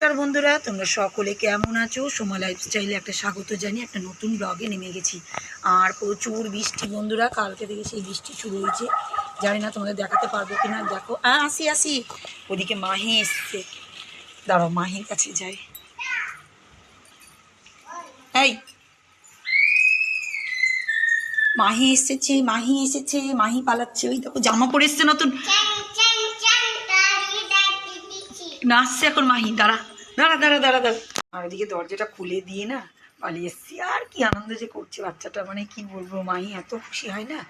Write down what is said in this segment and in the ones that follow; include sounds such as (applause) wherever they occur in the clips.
নমস্কার বন্ধুরা তোমরা সকলে কেমন আছো? সোমা লাইফস্টাইলে একটা স্বাগত জানিয়ে একটা নতুন ব্লগে নেমে গেছি। আর প্রচুর বৃষ্টি বন্ধুরা কালকে থেকে সেই বৃষ্টি শুরু হয়েছে। জানি না তোমাদের দেখাতে পারব কি না দেখো আসি আসি। ওদিকে মাহি এসছে। দাঁড়াও মাহির কাছে যাই। এই! মাহি এসেছে মাহি এসেছে মাহি পালাচ্ছে। ওই দেখো জামা পরে এসছে নতুন। নাচছে এখন মাহি দাঁড়া। দাঁড়া দাঁড়া দাঁড়া দাঁড়া। আর ওদিকে দরজাটা খুলে দিয়ে না পালিয়ে এসছি। আর কি আনন্দ যে করছে, বাচ্চাটা মানে কি বলব, মাই, এত খুশি হয় না?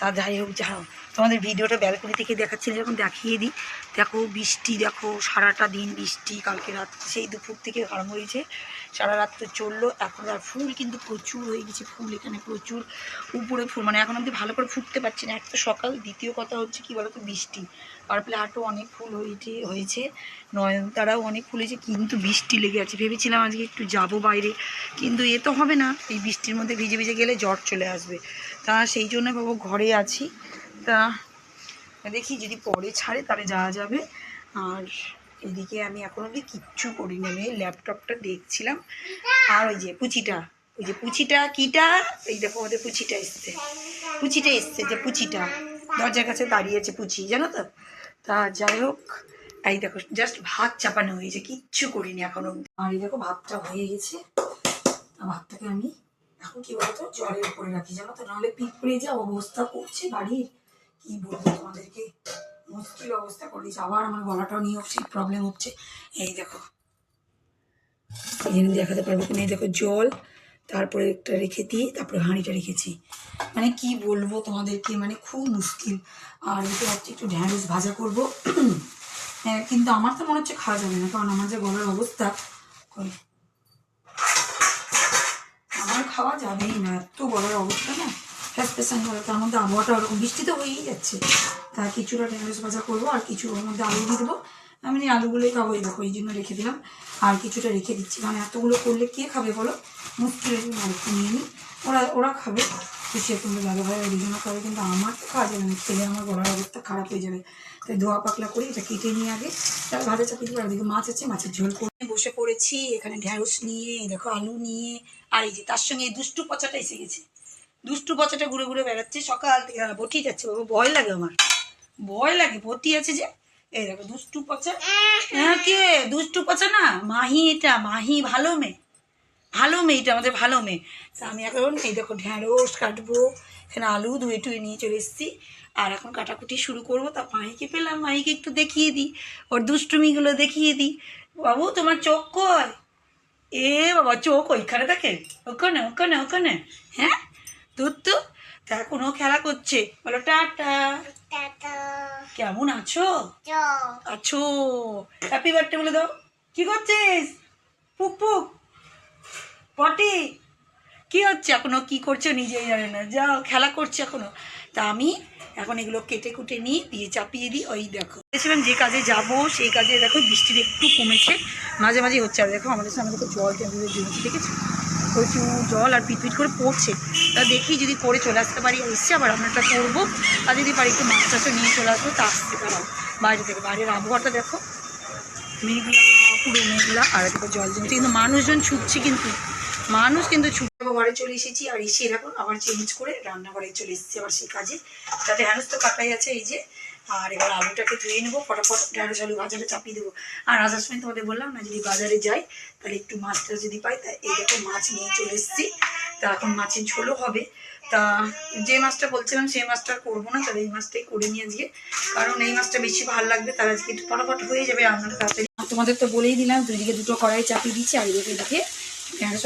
তা যাই হোক যাও তোমাদের ভিডিওটা ব্যালকনি থেকে দেখাচ্ছি যখন দেখিয়ে দিই, দেখো বৃষ্টি, দেখো সারাটা দিন বৃষ্টি, কালকে রাত সেই দুপুর থেকে আরম্ভ হয়েছে, সারা রাত তো চলল। এখন আর ফুল কিন্তু প্রচুর হয়ে গেছে, ফুল এখানে প্রচুর, উপরে ফুল মানে এখন অব্দি ভালো করে ফুটতে পারছি না। এক তো সকাল, দ্বিতীয় কথা হচ্ছে কি বলতো, বৃষ্টি। পার্পল হাটও অনেক ফুল হয়েছে হয়েছে। নয়নতারাও অনেক ফুল হয়েছে, কিন্তু বৃষ্টি লেগে আছে। ভেবেছিলাম আজকে একটু যাব বাইরে, কিন্তু এ তো হবে না। এই বৃষ্টির মধ্যে ভিজে ভিজে গেলে জ্বর চলে আসবে। তা সেই জন্য বাবু ঘরে আছি। তা দেখি যদি পরে ছাড়ে তাহলে যাওয়া যাবে। আর এদিকে আমি এখন অব্দি কিচ্ছু করিনি। আমি ল্যাপটপটা দেখছিলাম। আর ওই যে পুচিটা, ওই যে পুচিটা, কিটা? এই দেখো আমাদের পুচিটা এসছে। পুচিটা এসছে যে পুচিটা। দরজার কাছে দাঁড়িয়েছে পুচি, জানো তো? তা যাই হোক, এই দেখো জাস্ট ভাত চাপানো হয়েছে, কিচ্ছু করিনি এখন আর এই দেখো, ভাতটা হয়ে গেছে। ভাতটাকে আমি এখন কি বলতো, জলের উপরে রাখি, জানো তো? নাহলে পিঁপড়ে যা, অবস্থা করছে বাড়ির। কি বলব তোমাদেরকে? মুশকিল অবস্থা করে দিয়েছে আবার আমার গলাটাও নিয়ে সেই প্রবলেম হচ্ছে। এই দেখো জন্য দেখাতে পারব কিনা? এই দেখো, জল। তারপরে একটা রেখে দিয়ে তারপরে হাঁড়িটা রেখেছি। মানে কি বলব তোমাদেরকে মানে খুব মুশকিল। আর এতে হচ্ছে একটু ঢ্যাঁড়স ভাজা করব। (clears throat) হ্যাঁ কিন্তু আমার তো মনে হচ্ছে খাওয়া যাবে না, কারণ আমার যে গলার অবস্থা আমার খাওয়া যাবেই না, এত গলার অবস্থা না। ফ্যাস পেশান গলা তার মধ্যে আবহাওয়াটা ওরকম বৃষ্টি তো হয়েই যাচ্ছে। তা কিছুটা ঢেঁড়স ভাজা করব আর কিছু ওর মধ্যে আলু দিয়ে দেবো। আমি আলুগুলোই খাব, এই দেখো, এই জন্য রেখে দিলাম। আর কিছুটা রেখে দিচ্ছি। মানে এতগুলো করলে কে খাবে বলো? মুশকিল নিয়ে নিই ওরা ওরা খাবে। তো সে কিন্তু দাদা ভাই ওই জন্য খাবে, কিন্তু আমার তো খাওয়া যাবে না। খেলে আমার গলার অবস্থা খারাপ হয়ে যাবে। তাই ধোয়া পাকলা করে, এটা কেটে নিয়ে আগে। তার ভাজা চাপিয়ে দিবো। আর মাছ আছে, মাছের ঝোল করে বসে পড়েছি, এখানে ঢ্যাঁড়স নিয়ে দেখো, আলু নিয়ে। আর এই যে, তার সঙ্গে এই দুষ্টু পচাটা এসে গেছে। দুষ্টু পচাটা ঘুরে ঘুরে বেড়াচ্ছে। সকাল থেকে বটি যাচ্ছে, বাবা, ভয় লাগে আমার। ভয় লাগে বটি আছে যে। এই দেখো দুষ্টু পচা। হ্যাঁ কে? দুষ্টু পচা না? মাহি এটা মাহি ভালো মেয়ে। ভালো মেয়ে এটা আমাদের ভালো মেয়ে। তা আমি এখন এই দেখো ঢ্যাঁড়স কাটবো। এখানে আলু ধুয়ে টুয়ে নিয়ে চলে এসেছি। আর এখন কাটাকুটি শুরু করব। তা মাহিকে পেলাম। মাহিকে একটু দেখিয়ে দিই। ওর দুষ্টুমিগুলো দেখিয়ে দিই। বাবু তোমার চোখ কয় এ বাবা চোখ ওইখানে দেখে? ওখানে ওখানে ওখানে। হ্যাঁ তোর তো তা এখন ও খেলা করছে। বলো টাটা। কেমন আছো? আছো। হ্যাপি বার্থডে বলে দাও। কি করছিস? পুক পুক পটি কি হচ্ছে এখনও? কি করছ নিজেই জানে না। যাও খেলা করছে এখনও। তা আমি এখন এগুলো কেটে কুটে নিই দিয়ে চাপিয়ে দিই। ওই দেখো। বলেছিলাম যে কাজে যাব সেই কাজে দেখো বৃষ্টির একটু কমেছে। মাঝে মাঝে হচ্ছে। আর দেখো আমাদের সামনে দেখো জল টেবিলের জমেছে দেখেছ? প্রচুর জল আর পিটপিট করে পড়ছে। তা দেখি যদি করে চলে আসতে পারি এসছে আবার রান্নাটা করব। আর যদি পারি একটু মাছ টাছও নিয়ে চলে আসব, তা আসতে পারো। বাইরে থেকে, বাইরের আবহাওয়াটা দেখো। মেঘলা, পুরো মেঘলা। আর এদিকে জল জমছে। কিন্তু মানুষজন ছুটছে কিন্তু। মানুষ কিন্তু ছুটে ঘরে চলে এসেছি। আর এসে এরকম আবার চেঞ্জ করে রান্নাঘরে চলে এসেছি আবার সেই কাজে। তাতে ঢ্যাঁড়স তো কাটাই আছে এই যে। আর এবার আলুটাকে ধুয়ে নেব, ফটাফট ঢ্যাঁড়স আলু বাজারে চাপিয়ে দেবো। আর আসার সময় তোমাদের বললাম না, যদি বাজারে যাই, তাহলে একটু মাছটা যদি পাই, তা এই দেখো মাছ নিয়ে চলে এসেছি। তা এখন মাছের ঝোলও হবে। তা যে মাছটা বলছিলাম, সেই মাছটা করব না, তাহলে এই মাছটাই করে নিয়ে আজকে। কারণ এই মাছটা বেশি ভালো লাগবে তার আজকে একটু ফটাফট হয়ে যাবে রান্নাটা তাড়াতাড়ি। তোমাদের তো বলেই দিলাম, দুদিকে দুটো কড়াই চাপিয়ে দিচ্ছি, আর এদিকে এদিকে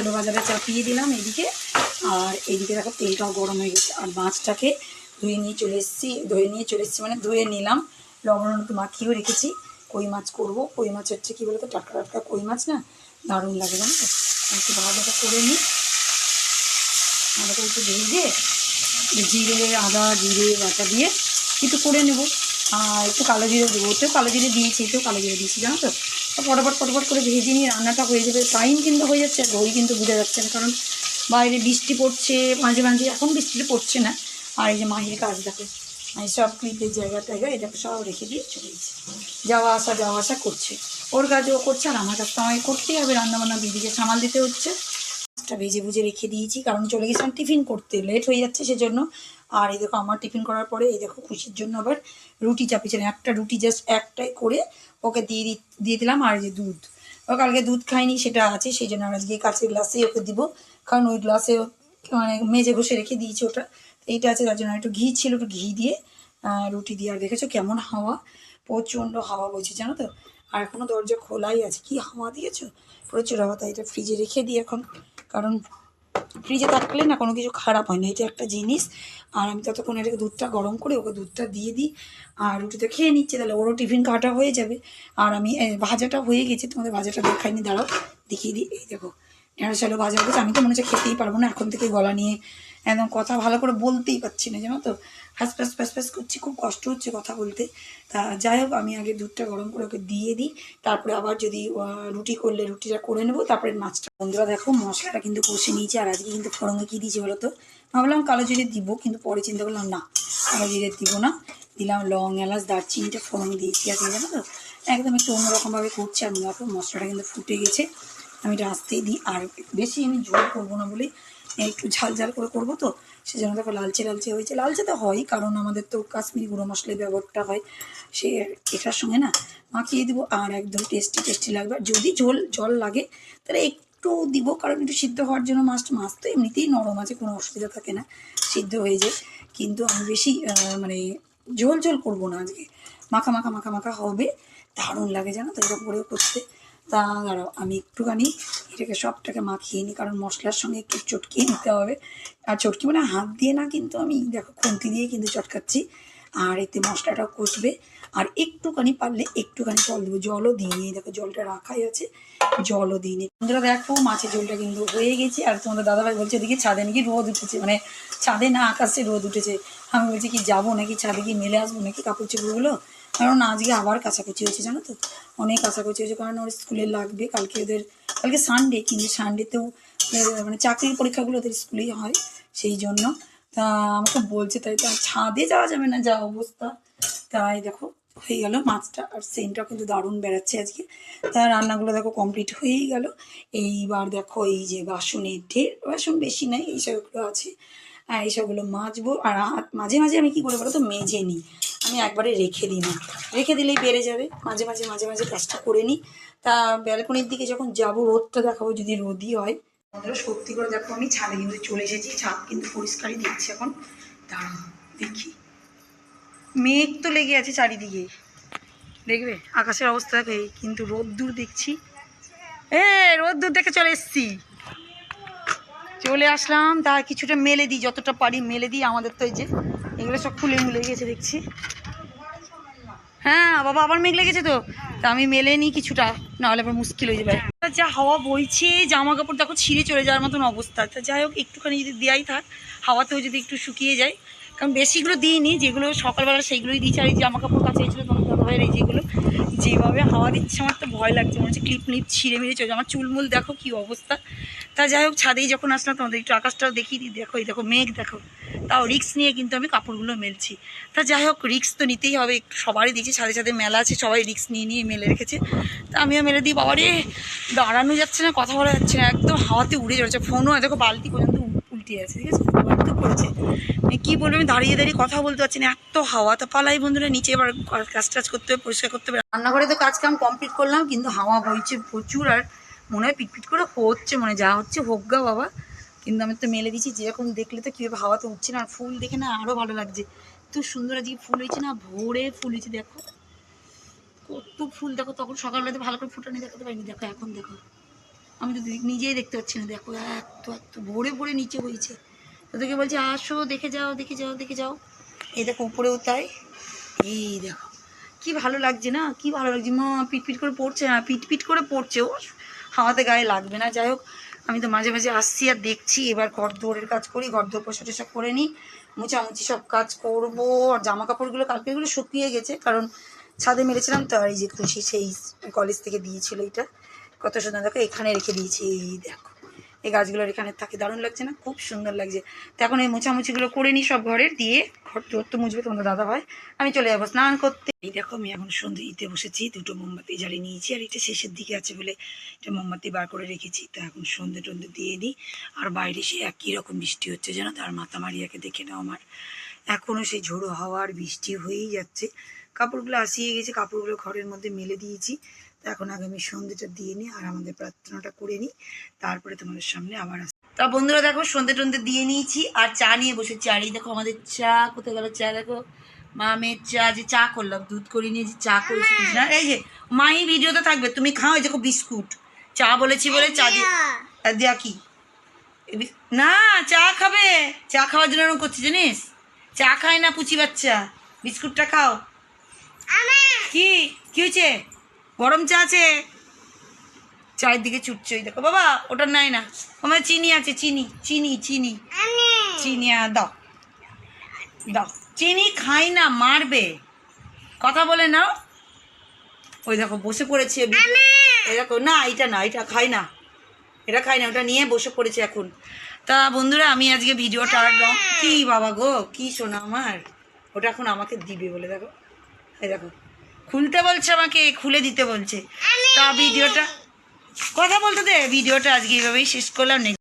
আলু বাজারে চাপিয়ে দিলাম এদিকে। আর এইদিকে দেখো তেলটাও গরম হয়ে গেছে। আর মাছটাকে ধুয়ে নিয়ে চলে এসেছি, ধুয়ে নিয়ে চলে এসেছি মানে ধুয়ে নিলাম। লবণ একটু মাখিয়েও রেখেছি। কই মাছ করব? কই মাছ হচ্ছে কী বলতো? টাটকা টাটকা কই মাছ না? দারুণ লাগে জানো তো। একটু ভালোটা করে নিই। ভালো করে একটু ভেজে জিরে, আদা, জিরে, বাটা দিয়ে একটু করে নেব। আর একটু কালো জিরে দেবো। ওতেও কালো জিরে দিয়েছি, এতেও কালো জিরে দিয়েছি, জানো তো? ফটাফট ফটাফট করে ভেজে নিয়ে রান্নাটা হয়ে যাবে। টাইম কিন্তু হয়ে যাচ্ছে আর কিন্তু বোঝা যাচ্ছে না। কারণ বাইরে বৃষ্টি পড়ছে, মাঝে মাঝে, এখন বৃষ্টিটা পড়ছে না। আর এই যে মাহির কাজ, দেখো, আমি সব ক্লিপের জায়গা টায়গা এটা সব রেখে দিয়ে চলে গেছি। যাওয়া আসা যাওয়া আসা করছে। ওর কাজ ও করছে আর আমার কাজ তো আমাকে করতেই হবে, রান্নাবান্না দিদিকে সামাল দিতে হচ্ছে। মাছটা ভেজে ভুজে রেখে দিয়েছি, কারণ চলে গেছিলাম টিফিন করতে, লেট হয়ে যাচ্ছে সেজন্য। আর এই দেখো আমার টিফিন করার পরে এই দেখো খুশির জন্য আবার রুটি চাপিয়েছিলাম একটা রুটি জাস্ট একটাই করে ওকে দিয়ে দিয়ে দিলাম আর যে দুধ। ও কালকে দুধ খায়নি, সেটা আছে, সেই জন্য আর আজকে কাছের গ্লাসে ওকে দিব। কারণ ওই গ্লাসে মানে মেজে ঘষে রেখে দিয়েছি ওটা। এইটা আছে, তার জন্য একটু ঘি ছিল, একটু ঘি দিয়ে রুটি দিয়ে। আর দেখেছ কেমন হাওয়া? প্রচণ্ড হাওয়া বইছে, জানো তো? আর এখনও দরজা খোলাই আছে। কি হাওয়া দিয়েছ? প্রচুর হাওয়া, তাই এটা ফ্রিজে রেখে দিই এখন। কারণ ফ্রিজে থাকলে না কোনো কিছু খারাপ হয় না। এটা একটা জিনিস। আর আমি ততক্ষণ এটাকে দুধটা গরম করে ওকে দুধটা দিয়ে দিই। আর রুটিটা খেয়ে নিচ্ছে, তাহলে ওরও টিফিন কাটা হয়ে যাবে। আর আমি ভাজাটা হয়ে গেছে, তোমাদের ভাজাটা দেখাইনি, দাঁড়াও, দেখিয়ে দিই। এই দেখো, ঢেঁড়স আলু ভাজা হয়েছে আমি তো মনে হচ্ছে খেতেই পারব না, এখন থেকে গলা নিয়ে একদম কথা ভালো করে বলতেই পারছি না, জানো তো? ফ্যাস ফ্যাস ফ্যাস ফ্যাস করছি, খুব কষ্ট হচ্ছে কথা বলতে। তা যাই হোক, আমি আগে দুধটা গরম করে ওকে দিয়ে দিই, তারপরে আবার যদি রুটি করলে রুটিটা করে নেব, তারপরে মাছটা। বন্ধুরা দেখো, মশলাটা কিন্তু কষে নিয়েছি, আর আজকে কিন্তু ফোড়ঙে কী দিয়েছি বলো তো? ভাবলাম কালো জিরে দিব, কিন্তু পরে চিন্তা করলাম, না, কালো জিরে দিব না। দিলাম লং, এলাচ, দারচিনিটা ফোড়ন দিয়েছি আর জানো তো? একদম একটু অন্যরকমভাবে করছি, আর মশলাটা কিন্তু ফুটে গেছে। আমি এটা আসতেই দিই, আর বেশি আমি ঝোল করব না বলে একটু ঝাল ঝাল করে করব তো, সেজন্য দেখো লালচে লালচে হয়েছে। লালচে তো হয়, কারণ আমাদের তো কাশ্মীরি গুঁড়ো মশলার ব্যবহারটা হয়, সে এটার সঙ্গে না মাখিয়ে দিব আর একদম টেস্টি টেস্টি লাগবে। আর যদি ঝোল, জল লাগে, তাহলে একটু দিব, কারণ একটু সিদ্ধ হওয়ার জন্য মাছ মাছ তো এমনিতেই নরম আছে, কোনো অসুবিধা থাকে না, সিদ্ধ হয়ে যায়। কিন্তু আমি বেশি মানে ঝোল ঝোল করব না আজকে। মাখা মাখা মাখা মাখা হবে, দারুণ লাগে জানো তো এটা পরেও করতে। তা দাঁড়াও আমি একটুখানি এটাকে সবটাকে মাখিয়ে নিই, কারণ মশলার সঙ্গে একটু চটকিয়ে নিতে হবে। আর চটকি মানে হাত দিয়ে না কিন্তু আমি দেখো খুন্তি দিয়ে কিন্তু চটকাচ্ছি, আর এতে মশলাটাও কষবে। আর একটুখানি পারলে একটুখানি জল দেবো, জলও দিয়ে নিই। দেখো জলটা রাখাই আছে, জলও নিই। বন্ধুরা দেখো, মাছের ঝোলটা কিন্তু হয়ে গেছে। আর তোমাদের দাদাভাই বলছে, এদিকে ছাদে নাকি রোদ উঠেছে? মানে ছাদে না আকাশে রোদ উঠেছে। আমি বলছি, কি যাব নাকি? ছাদে কি মেলে আসব নাকি কাপড় চোপড়গুলো? কারণ আজকে আবার কাছাকুচি হয়েছে, জানো তো? অনেক কাছাকুচি হয়েছে, কারণ ওর স্কুলে লাগবে, কালকে ওদের, কালকে সানডে কিন্তু সানডেতেও মানে চাকরির পরীক্ষাগুলো ওদের স্কুলেই হয়, সেই জন্য। তা আমাকে বলছে, তাই তো ছাদে যাওয়া যাবে না, যা অবস্থা। তাই দেখো, হয়ে গেল মাছটা আর সেন্টটাও কিন্তু দারুণ বেড়াচ্ছে আজকে। তা রান্নাগুলো দেখো কমপ্লিট হয়েই গেল। এইবার দেখো, এই যে বাসনের ঢের, বাসন বেশি নাই এইসবগুলো আছে। আর এইসবগুলো মাজবো। আর মাঝে মাঝে আমি কি করে বলো তো মেজে নিই। আমি একবারে রেখে দিই না। রেখে দিলেই বেড়ে যাবে। মাঝে মাঝে মাঝে মাঝে কাজটা করে নিই। তা ব্যালকনির দিকে যখন যাব, রোদটা দেখাবো যদি রোদই হয়। বন্ধুরা, সত্যি করে দেখো, আমি ছাদে কিন্তু চলে এসেছি। ছাদ কিন্তু পরিষ্কারই দেখছি এখন। দাঁড়াও, দেখি। মেঘ তো লেগে আছে চারিদিকে। দেখবে? আকাশের অবস্থা দেখো কিন্তু রোদ্দুর দেখছি। এ রোদ্দুর দেখে চলে এসছি। চলে আসলাম তা কিছুটা মেলে দিই, যতটা পারি মেলে দিই, আমাদের তো এই যে এগুলো সব ফুলে মুলে গেছে, দেখছি। হ্যাঁ বাবা আবার মেঘ লেগেছে তো? তা আমি মেলে নিই কিছুটা, নাহলে আবার মুশকিল হয়ে যাবে। যা হাওয়া বইছে জামা কাপড় দেখো ছিঁড়ে চলে যাওয়ার মতন অবস্থা। তা যাই হোক, একটুখানি যদি দেওয়াই থাক, হাওয়াতেও যদি একটু শুকিয়ে যায়। কারণ বেশিগুলো দিইনি, যেগুলো সকালবেলা সেইগুলোই দিয়েছি, আর এই জামা কাপড় কাছে ছিল তোমার দাদাভাইয়ের এই যেগুলো যেভাবে হাওয়া দিচ্ছে, আমার তো ভয় লাগছে। মনে হচ্ছে ক্লিপ ক্লিপ ছিঁড়ে মিড়ে চলছে আমার চুলমুল দেখো কি অবস্থা। তা যাই হোক, ছাদেই যখন আসলাম, তোমাদের একটু আকাশটাও দেখিয়ে দিই। দেখো, এই দেখো মেঘ, দেখো। তাও রিক্স নিয়ে কিন্তু আমি কাপড়গুলো মেলছি। তা যাই হোক রিক্স তো নিতেই হবে। সবারই দিয়েছি ছাদে ছাদে মেলা আছে, সবাই রিক্স নিয়ে নিয়ে মেলে রেখেছে। তা আমিও মেলে দিই। বাবারে, দাঁড়ানো যাচ্ছে না, কথা বলা যাচ্ছে না। একদম হাওয়াতে উড়ে চলেছে। ফোনও, দেখো, বালতি পর্যন্ত উল্টে আছে, ঠিক আছে? এত করেছে। মানে কী বলব, আমি দাঁড়িয়ে দাঁড়িয়ে কথা বলতে পারছি না, এত হাওয়া। তা পালাই বন্ধুরা, নিচে এবার কাজ টাজ করতে হবে, পরিষ্কার করতে হবে। রান্নাঘরে তো কাজ কাম কমপ্লিট করলাম, কিন্তু হাওয়া বইছে প্রচুর, আর মনে হয় পিটপিট করে হচ্ছে মানে যা হচ্ছে হোক গা বাবা। কিন্তু আমি তো মেলে দিচ্ছি যেরকম দেখলে তো কীভাবে হাওয়া তো উঠছে না, আর ফুল দেখে না আরও ভালো লাগছে। এত সুন্দর আজকে ফুল হয়েছে না, ভোরে ফুল হয়েছে, দেখো। কত ফুল, দেখো, তখন সকালবেলাতে ভালো করে ফুটানি দেখাতে পারিনি, দেখো, এখন দেখো। আমি তো নিজেই দেখতে পাচ্ছি না, দেখো এত এত ভোরে ভোরে নিচে হয়েছে তোদেরকে বলছে, আসো, দেখে যাও দেখে যাও দেখে যাও। এই দেখো উপরেও তাই। এই দেখো, কি ভালো লাগছে না, কি ভালো লাগছে। মা, পিটপিট করে পড়ছে না, পিটপিট করে পড়ছে, ও হাওয়াতে গায়ে লাগবে না। যাই হোক, আমি তো মাঝে মাঝে আসছি আর দেখছি, এবার ঘর কাজ করি ঘর দৌড় পোষা টোষা করে নিই, মোছামুছি সব কাজ করব। আর জামা কাপড়গুলো কালকেগুলো শুকিয়ে গেছে, কারণ ছাদে মেরেছিলাম তো আর এই যে খুশি সেই কলেজ থেকে দিয়েছিল এটা। কত সুন্দর দেখো, এখানে রেখে দিয়েছি, এই দেখো। এই গাছগুলোর এখানে থাকে, দারুণ লাগছে না? খুব সুন্দর লাগছে। তো এখন এই মোছামুছিগুলো করে নিই সব ঘরের দিয়ে ঘর তোর তো মুছবে, তোমাদের দাদা ভাই। আমি চলে যাব স্নান করতে। এই দেখো, আমি এখন সন্ধ্যে দিতে বসেছি, দুটো মোমবাতি জ্বালিয়ে নিয়েছি, আর এটা শেষের দিকে আছে বলে এটা মোমবাতি বার করে রেখেছি। তো এখন সন্ধ্যে টন্ধে দিয়ে দিই। আর বাইরে সে একই রকম বৃষ্টি হচ্ছে, জানো তার মাথা মারিয়াকে দেখে নাও আমার। এখনও সেই ঝোড়ো হাওয়ার বৃষ্টি হয়েই যাচ্ছে। কাপড়গুলো আসিয়ে গেছে, কাপড়গুলো ঘরের মধ্যে মেলে দিয়েছি। তো এখন আগামী সন্ধ্যেটা দিয়ে নিই আর আমাদের প্রার্থনাটা করে নিই তারপরে তোমাদের সামনে আবার আস তা বন্ধুরা দেখো সন্ধ্যে টন্ধে দিয়ে নিয়েছি আর চা নিয়ে বসেছি। আর এই দেখো আমাদের চা কোথায় গেল চা দেখো? চা যে চা করলাম দুধ করে নিয়ে যে চা করেছি না। এই যে মাই ভিডিওতে থাকবে। তুমি খাও এই দেখো বিস্কুট। চা বলেছি বলে চা দিয়ে। দেয়া কি? না চা খাবে। চা খাওয়ার জন্য এরকম করছে জানিস? চা খায় না পুচি বাচ্চা। বিস্কুটটা খাও। কি? কি হয়েছে? গরম চা আছে। চায়ের দিকে ছুটছে ওই দেখো বাবা ওটা নাই না। আমার চিনি আছে চিনি চিনি চিনি। চিনি দাও। দাও। চিনি খাই না মারবে। কথা বলে নাও। ওই দেখো বসে পড়েছে। এই দেখো না এটা না এটা খাই না। এটা খাই না ওটা নিয়ে বসে পড়েছে এখন। তা বন্ধুরা আমি আজকে ভিডিওটা রাখলাম কি বাবা গো কি শোনা আমার। ওটা এখন আমাকে দিবে বলে দেখো। এই দেখো। খুলতে বলছে আমাকে খুলে দিতে বলছে। তা ভিডিওটা কথা বলতে দে ভিডিওটা আজকে এইভাবেই শেষ করলাম।